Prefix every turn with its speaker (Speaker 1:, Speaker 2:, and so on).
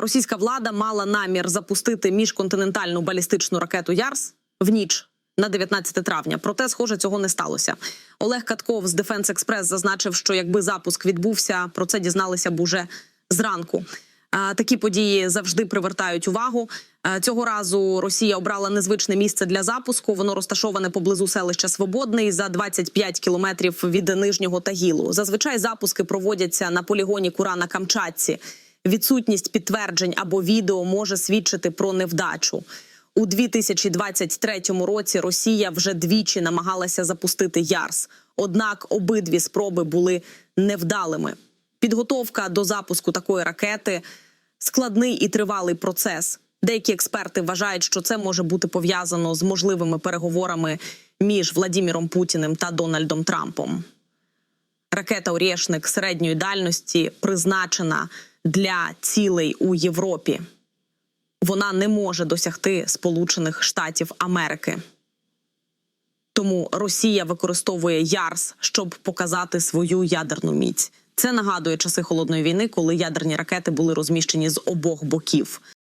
Speaker 1: Російська влада мала намір запустити міжконтинентальну балістичну ракету Ярс в ніч на 19 травня. Проте, схоже, цього не сталося. Олег Катков з Defense Express зазначив, що якби запуск відбувся, про це дізналися б уже зранку. Такі події завжди привертають увагу. Цього разу Росія обрала незвичне місце для запуску. Воно розташоване поблизу селища Свободний за 25 кілометрів від нижнього Тагілу. Зазвичай запуски проводяться на полігоні Кура на Камчатці. Відсутність підтверджень або відео може свідчити про невдачу. У 2023 році Росія вже двічі намагалася запустити Ярс. Однак обидві спроби були невдалими. Підготовка до запуску такої ракети складний і тривалий процес. Деякі експерти вважають, що це може бути пов'язано з можливими переговорами між Владіміром Путіним та Дональдом Трампом. Ракета Орєшник середньої дальності призначена для цілей у Європі. Вона не може досягти Сполучених Штатів Америки. Тому Росія використовує Ярс, щоб показати свою ядерну міць. Це нагадує часи холодної війни, коли ядерні ракети були розміщені з обох боків.